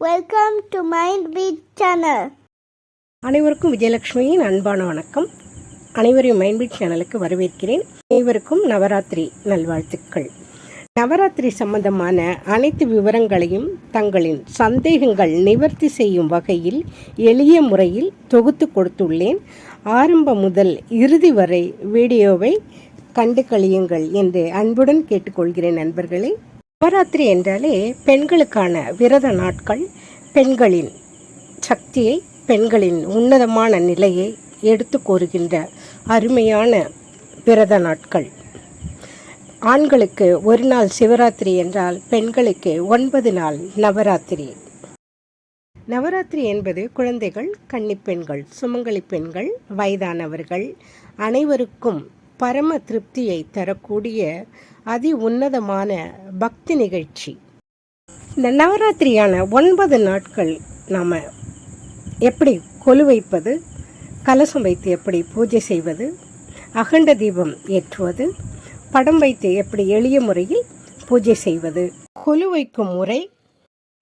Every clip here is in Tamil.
Welcome to mind beat channel அனைவருக்கும் விஜயலட்சுமியின் அன்பான வணக்கம். அனைவரையும் மைண்ட் பீட் சேனலுக்கு வரவேற்கிறேன். அனைவருக்கும் நவராத்திரி நல்வாழ்த்துக்கள். நவராத்திரி சம்பந்தமான அனைத்து விவரங்களையும் தங்களின் சந்தேகங்கள் நிவர்த்தி செய்யும் வகையில் எளிய முறையில் தொகுத்து கொடுத்துள்ளேன். ஆரம்பம் முதல் இறுதி வரை வீடியோவை கண்டு கழியுங்கள் என்று அன்புடன் கேட்டுக்கொள்கிறேன் நண்பர்களே. நவராத்திரி என்றாலே பெண்களுக்கான விரத நாட்கள் பெண்களின் சக்தியை பெண்களின் உன்னதமான நிலையை எடுத்து கூறுகின்ற அருமையான விரத நாட்கள். ஆண்களுக்கு ஒரு நாள் சிவராத்திரி என்றால் பெண்களுக்கு ஒன்பது நாள் நவராத்திரி. நவராத்திரி என்பது குழந்தைகள் கன்னிப்பெண்கள் சுமங்கலி பெண்கள் வயதானவர்கள் அனைவருக்கும் பரம திருப்தியை தரக்கூடிய அதி உன்னதமான பக்தி நிகழ்ச்சி. இந்த நவராத்திரியான ஒன்பது நாட்கள் நாம் எப்படி கொலு வைப்பது கலசம் வைத்து எப்படி பூஜை செய்வது அகண்ட தீபம் ஏற்றுவது படம் வைத்து எப்படி எளிய முறையில் பூஜை செய்வது கொலு வைக்கும் முறை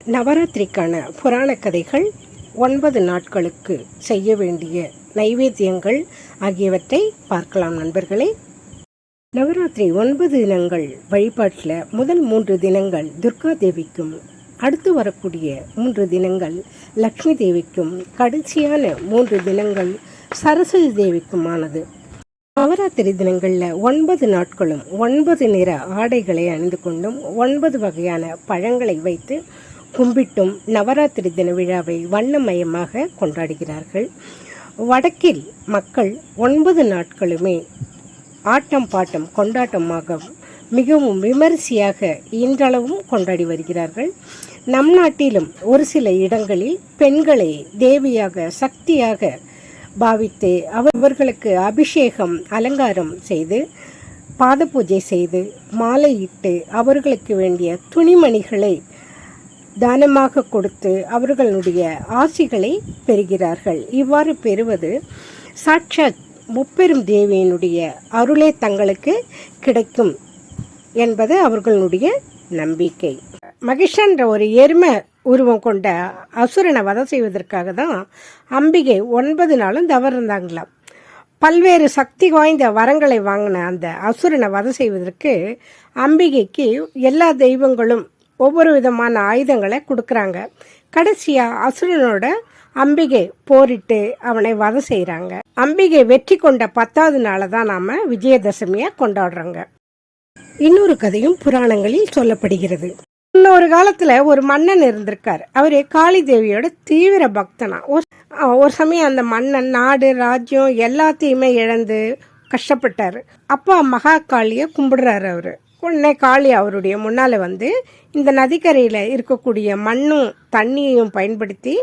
நவராத்திரிக்கான புராண கதைகள் ஒன்பது நாட்களுக்கு செய்ய வேண்டிய நைவேத்தியங்கள் ஆகியவற்றை பார்க்கலாம் நண்பர்களே. நவராத்திரி ஒன்பது தினங்கள் வழிபாட்டில் முதல் மூன்று தினங்கள் துர்கா தேவிக்கும் அடுத்து வரக்கூடிய மூன்று தினங்கள் லக்ஷ்மி தேவிக்கும் கடைசியான மூன்று தினங்கள் சரஸ்வதி தேவிக்குமானது. நவராத்திரி தினங்களில் ஒன்பது நாட்களும் ஒன்பது நிற ஆடைகளை அணிந்து கொண்டும் ஒன்பது வகையான பழங்களை வைத்து கும்பிட்டும் நவராத்திரி தின விழாவை வண்ணமயமாக கொண்டாடுகிறார்கள். வடக்கில் மக்கள் ஒன்பது நாட்களுமே ஆட்டம் பாட்டம் கொண்டாட்டமாக மிகவும் விமரிசையாக இன்றளவும் கொண்டாடி வருகிறார்கள். நம் நாட்டிலும் ஒரு சில இடங்களில் பெண்களை தேவியாக சக்தியாக பாவித்து அவர்களுக்கு அபிஷேகம் அலங்காரம் செய்து பாத பூஜை செய்து மாலையிட்டு அவர்களுக்கு வேண்டிய துணிமணிகளை தானமாக கொடுத்து அவர்களுடைய ஆசிகளை பெறுகிறார்கள். இவ்வாறு பெறுவது சாட்சாத் முப்பெரும் தேவியினுடைய அருளே தங்களுக்கு கிடைக்கும் என்பது அவர்களுடைய நம்பிக்கை. மகிஷன்ற ஒரு எரும உருவம் கொண்ட அசுரனை வதம் செய்வதற்காக தான் அம்பிகை ஒன்பது நாளும் தவறு இருந்தாங்களாம் பல்வேறு சக்தி வாய்ந்த வரங்களை வாங்கின அந்த அசுரனை வதம் செய்வதற்கு அம்பிகைக்கு எல்லா தெய்வங்களும் ஒவ்வொரு விதமான ஆயுதங்களை கொடுக்குறாங்க. கடைசியாக அசுரனோட அம்பிகை போரிட்டு அவனை வதம் செய்கிறாங்க அம்பிகை வெற்றி கொண்ட பத்தாவது நாளை தான் நாம் விஜயதசமியாக கொண்டாடுறோங்க. இன்னொரு கதையும் புராணங்களில் சொல்லப்படுகிறது. இன்னொரு காலத்துல ஒரு மன்னன் இருந்திருக்கார். அவரு காளி தேவியோட தீவிர பக்தனா. ஒரு சமயம் அந்த மன்னன் நாடு ராஜ்யம் எல்லாத்தையுமே இழந்து கஷ்டப்பட்டாரு. அப்பா மகா காளியை கும்பிடுறாரு அவரு. உடனே காளி அவருடைய முன்னால் வந்து இந்த நதிக்கரையில் இருக்கக்கூடிய மண்ணும் தண்ணியையும் பயன்படுத்தி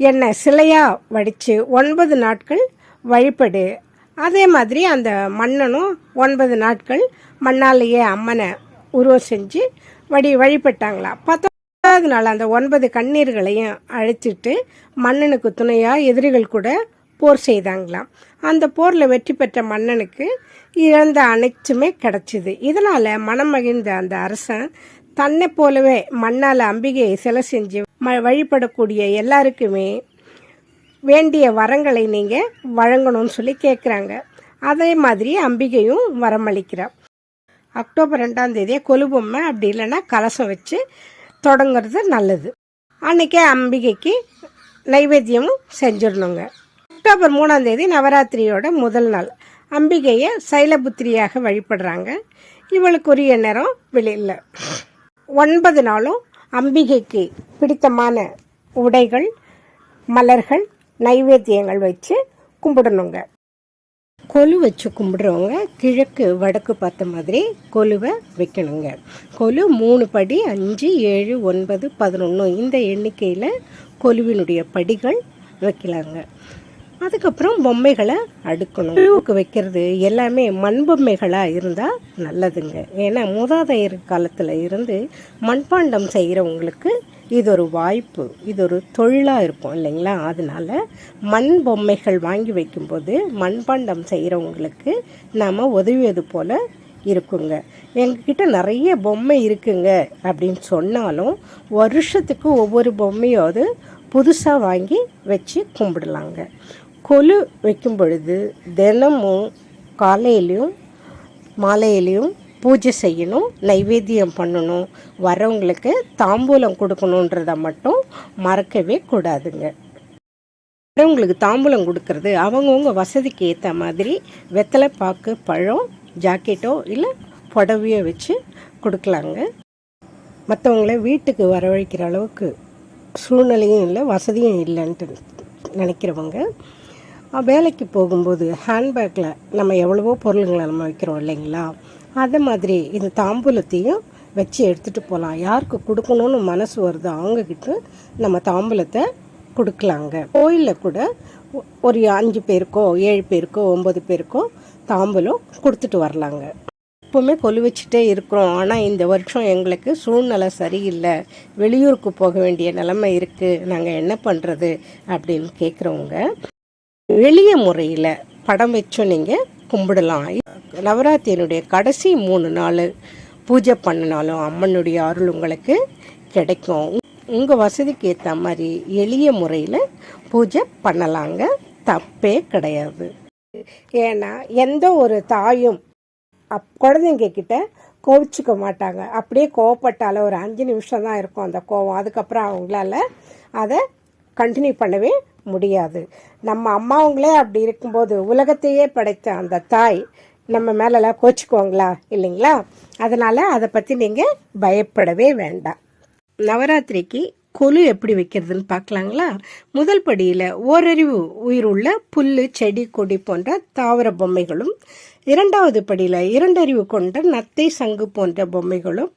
என்னை சிலையாக வடித்து ஒன்பது நாட்கள் வழிபடு. அதே மாதிரி அந்த மன்னனும் ஒன்பது நாட்கள் மண்ணாலேயே அம்மனை உருவம் செஞ்சு வழி வழிபட்டாங்களா. பத்தாவது நாள் அந்த ஒன்பது கண்ணீர்களையும் அழைச்சிட்டு மன்னனுக்கு துணையாக எதிரிகள் கூட போர் செய்தாங்களாம். அந்த போரில் வெற்றி பெற்ற மன்னனுக்கு இழந்த அனைத்துமே கிடைச்சிது. இதனால் மனம் மகிழ்ந்த அந்த அரசன் தன்னை போலவே மண்ணால் அம்பிகையை சிலை செஞ்சு ம வழிபடக்கூடிய எல்லாருக்குமே வேண்டிய வரங்களை நீங்கள் வழங்கணும்னு சொல்லி கேட்குறாங்க அதே மாதிரி அம்பிகையும் வரமளிக்கிறார். அக்டோபர் ரெண்டாம் தேதியே கொலுபொம்மை அப்படி இல்லைன்னா கலசம் வச்சு தொடங்குறது நல்லது. அன்றைக்கே அம்பிகைக்கு நைவேத்தியமும் செஞ்சிடணுங்க. அக்டோபர் மூணாம் தேதி நவராத்திரியோட முதல் நாள். அம்பிகையை சைலபுத்திரியாக வழிபடுறாங்க. இவளுக்குரிய நேரம் வெளியில். ஒன்பது நாளும் அம்பிகைக்கு பிடித்தமான உடைகள் மலர்கள் நைவேத்தியங்கள் வச்சு கும்பிடணுங்க. கொலு வச்சு கும்பிடுறவங்க கிழக்கு வடக்கு பார்த்த மாதிரி கொலுவை வைக்கணுங்க. கொலு மூணு படி அஞ்சு ஏழு ஒன்பது பதினொன்று இந்த எண்ணிக்கையில் கொலுவினுடைய படிகள் வைக்கலாங்க. அதுக்கப்புறம் பொம்மைகளை அடுக்கணும். பூவுக்கு வைக்கிறது எல்லாமே மண் பொம்மைகளாக இருந்தால் நல்லதுங்க. ஏன்னா மூதாதையர் காலத்தில் இருந்து மண்பாண்டம் செய்கிறவங்களுக்கு இது ஒரு வாய்ப்பு இது ஒரு தொழிலாக இருக்கும் இல்லைங்களா? அதனால் மண் பொம்மைகள் வாங்கி வைக்கும்போது மண்பாண்டம் செய்கிறவங்களுக்கு நாம் உதவியது போல் இருக்குங்க. எங்ககிட்ட நிறைய பொம்மை இருக்குங்க அப்படின்னு சொன்னாலும் வருஷத்துக்கு ஒவ்வொரு பொம்மையாவது புதுசாக வாங்கி வச்சு கும்பிடலாங்க. கொலு வைக்கும் பொழுது தினமும் காலையிலையும் மாலையிலையும் பூஜை செய்யணும் நைவேத்தியம் பண்ணணும். வரவங்களுக்கு தாம்பூலம் கொடுக்கணுன்றதை மட்டும் மறக்கவே கூடாதுங்க. வரவங்களுக்கு தாம்பூலம் கொடுக்கறது அவங்கவுங்க வசதிக்கு ஏற்ற மாதிரி வெத்தலை பாக்கு பழம் ஜாக்கெட்டோ இல்லை புடவையோ வச்சு கொடுக்கலாங்க. மற்றவங்கள வீட்டுக்கு வரவழைக்கிற அளவுக்கு சூழ்நிலையும் இல்லை வசதியும் இல்லைன்ட்டு நினைக்கிறவங்க வேலைக்கு போகும்போது ஹேண்ட்பேக்கில் நம்ம எவ்வளவோ பொருளுங்களை நம்ம வைக்கிறோம் இல்லைங்களா? அதே மாதிரி இந்த தாம்பூலத்தையும் வச்சு எடுத்துகிட்டு போகலாம் யாருக்கு கொடுக்கணும்னு மனசு வருதோ அவங்கக்கிட்ட நம்ம தாம்பூலத்தை கொடுக்கலாங்க. கோயிலில் கூட ஒரு அஞ்சு பேருக்கோ ஏழு பேருக்கோ ஒம்பது பேருக்கோ தாம்பூலம் கொடுத்துட்டு வரலாங்க. எப்போவுமே கொலு வச்சுட்டே இருக்கிறோம். ஆனால் இந்த வருஷம் எங்களுக்கு சூழ்நிலை சரியில்லை. வெளியூருக்கு போக வேண்டிய நிலைமை இருக்குது நாங்கள் என்ன பண்ணுறது அப்படின்னு கேட்குறவங்க எளிய முறையில் படம் வச்சும் நீங்கள் கும்பிடலாம். நவராத்திரியினுடைய கடைசி மூணு நாள் பூஜை பண்ணினாலும் அம்மனுடைய அருள் உங்களுக்கு கிடைக்கும். உங்கள் வசதிக்கு ஏற்ற மாதிரி எளிய முறையில் பூஜை பண்ணலாங்க. தப்பே கிடையாது. ஏன்னா எந்த ஒரு தாயும் அப் குழந்தைங்க கிட்ட கோவிச்சுக்க மாட்டாங்க. அப்படியே கோவப்பட்டால ஒரு அஞ்சு நிமிஷம் தான் இருக்கும் அந்த கோவம். அதுக்கப்புறம் அவங்களால அதை கண்டினியூ பண்ணவே முடியாது. நம்ம அம்மாவங்களே அப்படி இருக்கும்போது உலகத்தையே படைத்த அந்த தாய் நம்ம மேலெல்லாம் கோச்சிக்குவாங்களா இல்லைங்களா? அதனால் அதை பற்றி நீங்கள் பயப்படவே வேண்டாம். நவராத்திரிக்கு கொலு எப்படி வைக்கிறதுன்னு பார்க்கலாங்களா? முதல் படியில் ஓரறிவு உயிருள்ள புல் செடி கொடி போன்ற தாவர பொம்மைகளும் இரண்டாவது படியில் இரண்டறிவு கொண்ட நத்தை சங்கு போன்ற பொம்மைகளும்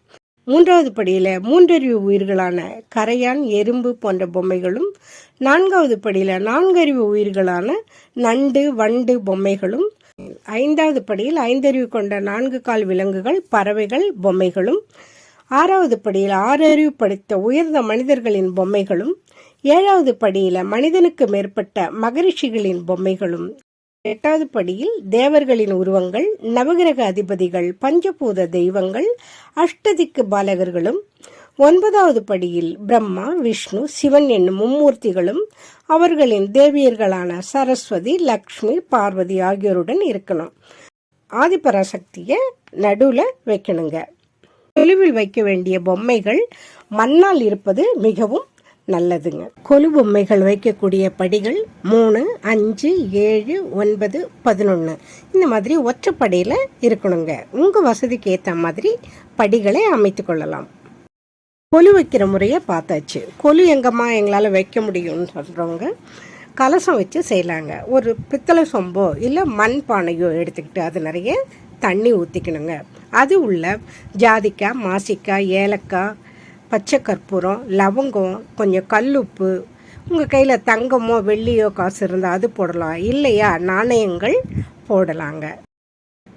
மூன்றாவது படியில் மூன்றறிவு உயிர்களான கரையான் எறும்பு போன்ற பொம்மைகளும் நான்காவது படியில் நான்கறிவு உயிர்களான நண்டு வண்டு பொம்மைகளும் ஐந்தாவது படியில் ஐந்தறிவு கொண்ட நான்கு கால் விலங்குகள் பறவைகள் பொம்மைகளும் ஆறாவது படியில் ஆறறிவு படித்த உயர்ந்த மனிதர்களின் பொம்மைகளும் ஏழாவது படியில் மனிதனுக்கு மேற்பட்ட மகரிஷிகளின் பொம்மைகளும். எட்டாவது படியில் தேவர்களின் உருவங்கள் நவகிரக அதிபதிகள் பஞ்சபூத தெய்வங்கள் அஷ்டதிக்கு பாலகர்களும் ஒன்பதாவது படியில் பிரம்மா விஷ்ணு சிவன் என்னும் மும்மூர்த்திகளும் அவர்களின் தேவியர்களான சரஸ்வதி லக்ஷ்மி பார்வதி ஆகியோருடன் இருக்கணும். ஆதிபராசக்தியை நடுவில் வைக்கணுங்க. தெளிவில் வைக்க வேண்டிய பொம்மைகள் மண்ணால் இருப்பது மிகவும் நல்லதுங்க. கொலு பொம்மைகள் வைக்கக்கூடிய படிகள் மூணு அஞ்சு ஏழு ஒன்பது பதினொன்று இந்த மாதிரி ஒற்றைப்படியில் இருக்கணுங்க. உங்கள் வசதிக்கு ஏற்ற மாதிரி படிகளை அமைத்து கொள்ளலாம். கொலு வைக்கிற முறையை பார்த்தாச்சு. கொலு எங்கம்மா எங்களால் வைக்க முடியும்னு சொல்கிறவங்க கலசம் வச்சு செய்யலாங்க. ஒரு பித்தளை சொம்போ இல்லை மண் பானையோ எடுத்துக்கிட்டு அது நிறைய தண்ணி ஊற்றிக்கணுங்க அது உள்ள ஜாதிக்காய் மாசிக்காய் ஏலக்காய் பச்சை கற்பூரம் லவங்கம் கொஞ்சம் கல்லுப்பு. உங்கள் கையில் தங்கமோ வெள்ளியோ காசு இருந்தால் அது போடலாம். இல்லையா நாணயங்கள் போடலாங்க.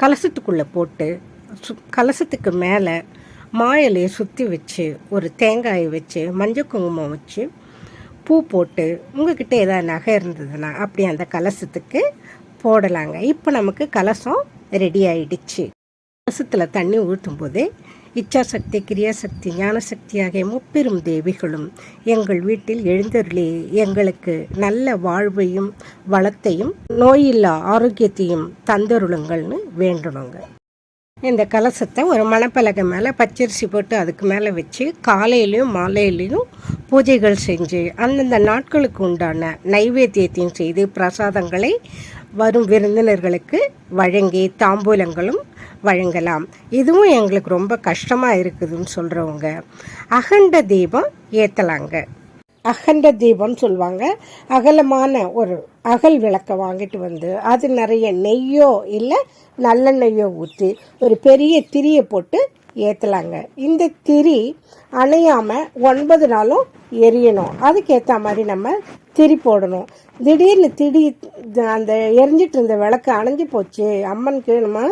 கலசத்துக்குள்ளே போட்டு சு கலசத்துக்கு மேலே மாயலையை சுற்றி வச்சு ஒரு தேங்காயை வச்சு மஞ்சள் குங்குமம் வச்சு பூ போட்டு உங்ககிட்ட ஏதாவது நகை இருந்ததுன்னா அப்படி அந்த கலசத்துக்கு போடலாங்க. இப்போ நமக்கு கலசம் ரெடி ஆயிடுச்சு. கலசத்தில் தண்ணி ஊற்றும் போதே இச்சாசக்தி கிரியாசக்தி ஞானசக்தி ஆகிய முப்பெரும் தேவிகளும் எங்கள் வீட்டில் எழுந்தருளே எங்களுக்கு நல்ல வாழ்வையும் வளத்தையும் நோயில்லா ஆரோக்கியத்தையும் தந்தருளுங்கள்னு வேண்டணுங்க இந்த கலசத்தை ஒரு மணப்பலகை மேலே பச்சரிசி போட்டு அதுக்கு மேலே வச்சு காலையிலையும் மாலையிலையும் பூஜைகள் செஞ்சு அந்தந்த நாட்களுக்கு உண்டான நைவேத்தியத்தையும் செய்து பிரசாதங்களை வரும் விருந்தினர்களுக்கு வழங்கி தாம்பூலங்களும் வழங்கலாம். இதுவும் எங்களுக்கு ரொம்ப கஷ்டமாக இருக்குதுன்னு சொல்கிறவங்க அகண்ட தீபம் ஏற்றலாங்க அகண்ட தீபம்னு சொல்லுவாங்க. அகலமான ஒரு அகல் விளக்கை வாங்கிட்டு வந்து அது நிறைய நெய்யோ இல்லை நல்லெண்ணெய்யோ ஊற்றி ஒரு பெரிய திரியை போட்டு ஏற்றலாங்க இந்த திரி அணையாமல் ஒன்பது நாளும் எரியணும். அதுக்கேற்ற மாதிரி நம்ம திரி போடணும். திடீர்னு திடி அந்த எரிஞ்சிட்டு இருந்த விளக்கு அணைஞ்சு போச்சு. அம்மனுக்கு நம்ம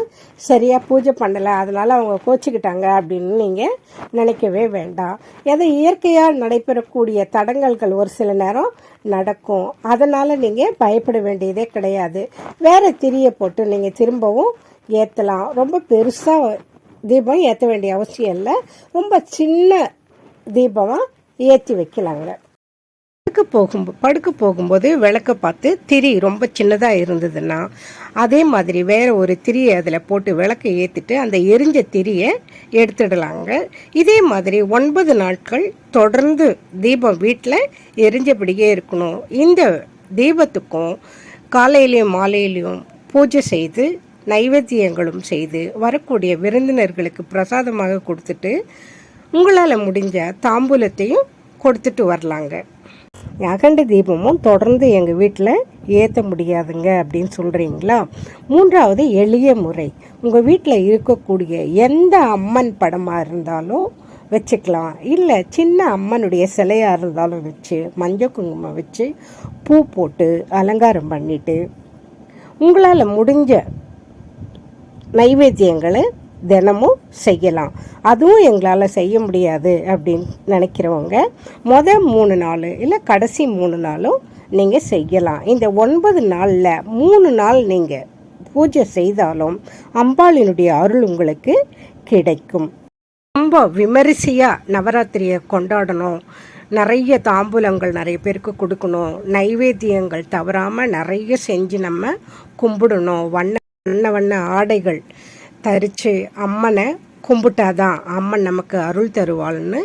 சரியாக பூஜை பண்ணலை. அதனால் அவங்க கோச்சிக்கிட்டாங்க அப்படின்னு நீங்கள் நினைக்கவே வேண்டாம். எதை இயற்கையாக நடைபெறக்கூடிய தடங்கல்கள் ஒரு சில நேரம் நடக்கும். அதனால் நீங்கள் பயப்பட வேண்டியதே கிடையாது. வேறு திரியை போட்டு நீங்கள் திரும்பவும் ஏற்றலாம் ரொம்ப பெருசாக தீபம் ஏற்ற வேண்டிய அவசியம் இல்லை. ரொம்ப சின்ன தீபமாக ஏற்றி வைக்கலாங்க. படுக்க போகும் படுக்க போகும்போது விளக்க பார்த்து திரி ரொம்ப சின்னதாக இருந்ததுன்னா அதே மாதிரி வேற ஒரு திரியை அதில் போட்டு விளக்கை ஏற்றிட்டு அந்த எரிஞ்ச திரியை எடுத்துடலாங்க. இதே மாதிரி ஒன்பது நாட்கள் தொடர்ந்து தீபம் வீட்டில் எரிஞ்சபடியே இருக்கணும். இந்த தீபத்துக்கும் காலையிலையும் மாலையிலையும் பூஜை செய்து நைவேத்தியங்களும் செய்து வரக்கூடிய விருந்தினர்களுக்கு பிரசாதமாக கொடுத்துட்டு உங்களால் முடிஞ்ச தாம்பூலத்தையும் கொடுத்துட்டு வரலாங்க. அகண்ட தீபமும் தொடர்ந்து எங்கள் வீட்டில் ஏற்ற முடியாதுங்க அப்படின்னு சொல்கிறீங்களா மூன்றாவது எளிய முறை. உங்கள் வீட்டில் இருக்கக்கூடிய எந்த அம்மன் படமாக இருந்தாலும் வச்சுக்கலாம். இல்லை சின்ன அம்மனுடைய சிலையாக இருந்தாலும் வச்சு மஞ்சள் குங்குமம் வச்சு பூ போட்டு அலங்காரம் பண்ணிவிட்டு உங்களால் முடிஞ்ச நைவேத்தியங்களை தினமும் செய்யலாம். அதுவும் எங்களால் செய்ய முடியாது அப்படின்னு நினைக்கிறவங்க மொதல் மூணு நாள் இல்லை கடைசி மூணு நாளும் நீங்கள் செய்யலாம். இந்த ஒன்பது நாளில் மூணு நாள் நீங்கள் பூஜை செய்தாலும் அம்பாளினுடைய அருள் உங்களுக்கு கிடைக்கும். ரொம்ப விமரிசையாக நவராத்திரியை கொண்டாடணும். நிறைய தாம்பூலங்கள் நிறைய பேருக்கு கொடுக்கணும். நைவேத்தியங்கள் தவறாமல் நிறைய செஞ்சு நம்ம கும்பிடணும். வண்ண வண்ண வண்ண ஆடைகள் தரித்து அம்மனை கும்பிட்டாதான் அம்மன் நமக்கு அருள் தருவாள்னு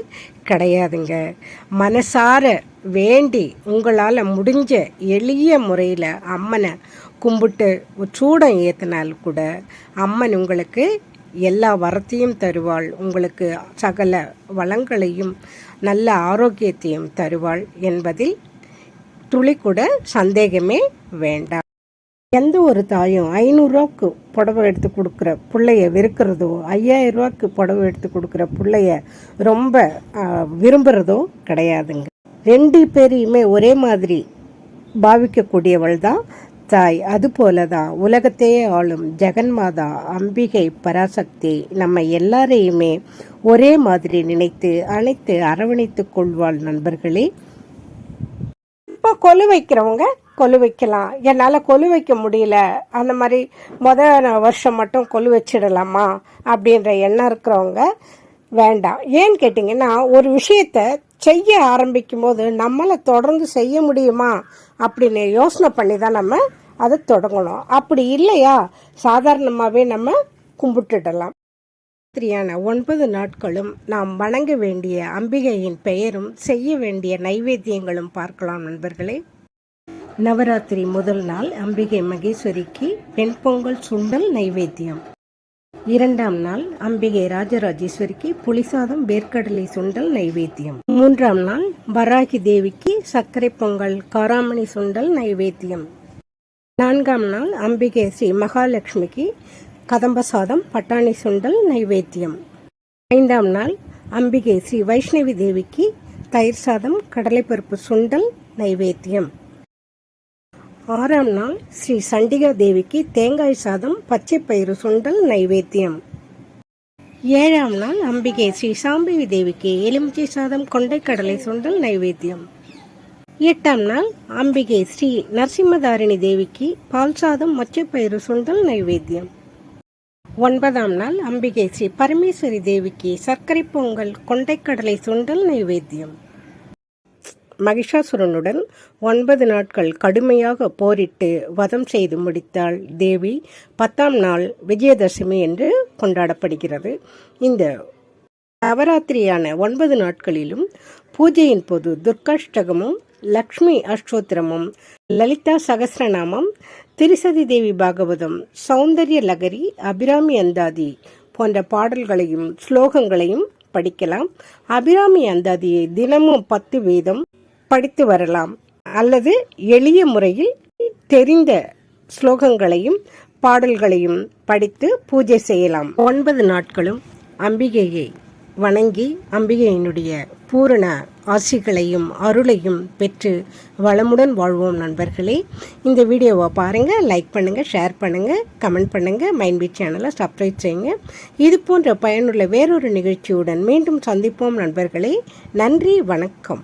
கிடையாதுங்க. மனசார வேண்டி உங்களால் முடிஞ்ச எளிய முறையில் அம்மனை கும்பிட்டு சூடம் ஏற்றினால் கூட அம்மன் உங்களுக்கு எல்லா வரத்தையும் தருவாள். உங்களுக்கு சகல வளங்களையும் நல்ல ஆரோக்கியத்தையும் தருவாள் என்பதில் துளி கூட சந்தேகமே வேண்டாம். எந்த ஒரு தாயும் ஐநூறுரூவாக்கு புடவை எடுத்து கொடுக்குற பிள்ளைய வெறுக்கிறதோ ஐயாயிரம் ரூபாய்க்கு புடவை எடுத்து கொடுக்குற பிள்ளைய ரொம்ப விரும்புகிறதோ கிடையாதுங்க. ரெண்டு பேரையுமே ஒரே மாதிரி பாவிக்கக்கூடியவள் தான் தாய். அதுபோல தான் உலகத்தையே ஆளும் ஜெகன்மாதா அம்பிகை பராசக்தி நம்ம எல்லாரையுமே ஒரே மாதிரி நினைத்து அனைத்து அரவணைத்துக் கொள்வாள் நண்பர்களே. இப்போ கொலு வைக்கிறவங்க கொலு வைக்கலாம் என்னால் கொலு வைக்க முடியல. அந்த மாதிரி முத வருஷம் மட்டும் கொலு வச்சிடலாமா அப்படின்ற எண்ணம் இருக்கிறவங்க வேண்டாம். ஏன்னு கேட்டிங்கன்னா ஒரு விஷயத்த செய்ய ஆரம்பிக்கும் போது நம்மளை தொடர்ந்து செய்ய முடியுமா? அப்படின்னு யோசனை பண்ணி தான் நம்ம அதை தொடங்கணும். அப்படி இல்லையா? சாதாரணமாகவே நம்ம கும்பிட்டுடலாம். ராத்திரியான ஒன்பது நாட்களும் நாம் வணங்க வேண்டிய அம்பிகையின் பெயரும் செய்ய வேண்டிய நைவேத்தியங்களும் பார்க்கலாம் நண்பர்களே. நவராத்திரி முதல் நாள் அம்பிகை மகேஸ்வரிக்கு பெண் பொங்கல் சுண்டல் நைவேத்தியம். இரண்டாம் நாள் அம்பிகை ராஜராஜேஸ்வரிக்கு புளிசாதம் வேர்க்கடலை சுண்டல் நைவேத்தியம். மூன்றாம் நாள் வராகி தேவிக்கு சர்க்கரை பொங்கல் காராமணி சுண்டல் நைவேத்தியம். நான்காம் நாள் அம்பிகை ஸ்ரீ மகாலட்சுமிக்கு கதம்ப சாதம் பட்டாணி சுண்டல் நைவேத்தியம். ஐந்தாம் நாள் அம்பிகை ஸ்ரீ வைஷ்ணவி தேவிக்கு தயிர் சாதம் கடலைப்பருப்பு சுண்டல் நைவேத்தியம். ஆறாம் நாள் ஸ்ரீ சண்டிகா தேவிக்கு தேங்காய் சாதம் பச்சை பயிறு சுண்டல் நைவேத்தியம். ஏழாம் நாள் அம்பிகை ஸ்ரீ சாம்பவி தேவிக்கு எலுமிச்சை சாதம் கொண்டைக்கடலை சுண்டல் நைவேத்தியம். எட்டாம் நாள் அம்பிகை ஸ்ரீ நரசிம்மதாரிணி தேவிக்கு பால் சாதம் மொச்சப்பயிறு சுண்டல் நைவேத்தியம். ஒன்பதாம் நாள் அம்பிகை ஸ்ரீ பரமேஸ்வரி தேவிக்கு சர்க்கரை பொங்கல் கொண்டைக்கடலை சுண்டல் நைவேத்தியம். மகிஷாசுரனுடன் ஒன்பது நாட்கள் கடுமையாக போரிட்டு வதம் செய்து முடித்தாள் தேவி. பத்தாம் நாள் விஜயதசமி என்று கொண்டாடப்படுகிறது. இந்த நவராத்திரியான ஒன்பது நாட்களிலும் பூஜையின் போது துர்காஷ்டகமும் லக்ஷ்மி அஷ்டோத்திரமும் லலிதா சகசிரநாமம் திரிசதி தேவி பாகவதம் சௌந்தர்ய லகரி அபிராமி அந்தாதி போன்ற பாடல்களையும் ஸ்லோகங்களையும் படிக்கலாம். அபிராமி அந்தாதியை தினமும் பத்து வீதம் படித்து வரலாம். அல்லது எளிய முறையில் தெரிந்த ஸ்லோகங்களையும் பாடல்களையும் படித்து பூஜை செய்யலாம். ஒன்பது நாட்களும் அம்பிகையை வணங்கி அம்பிகையினுடைய பூரண ஆசிகளையும் அருளையும் பெற்று வளமுடன் வாழ்வோம் நண்பர்களே. இந்த வீடியோவை பாருங்கள் லைக் பண்ணுங்கள் ஷேர் பண்ணுங்கள் கமெண்ட் பண்ணுங்கள் மைண்ட் சேனலை சப்ஸ்கிரைப் செய்யுங்க. இது போன்ற பயனுள்ள வேறொரு நிகழ்ச்சியுடன் மீண்டும் சந்திப்போம் நண்பர்களே. நன்றி வணக்கம்.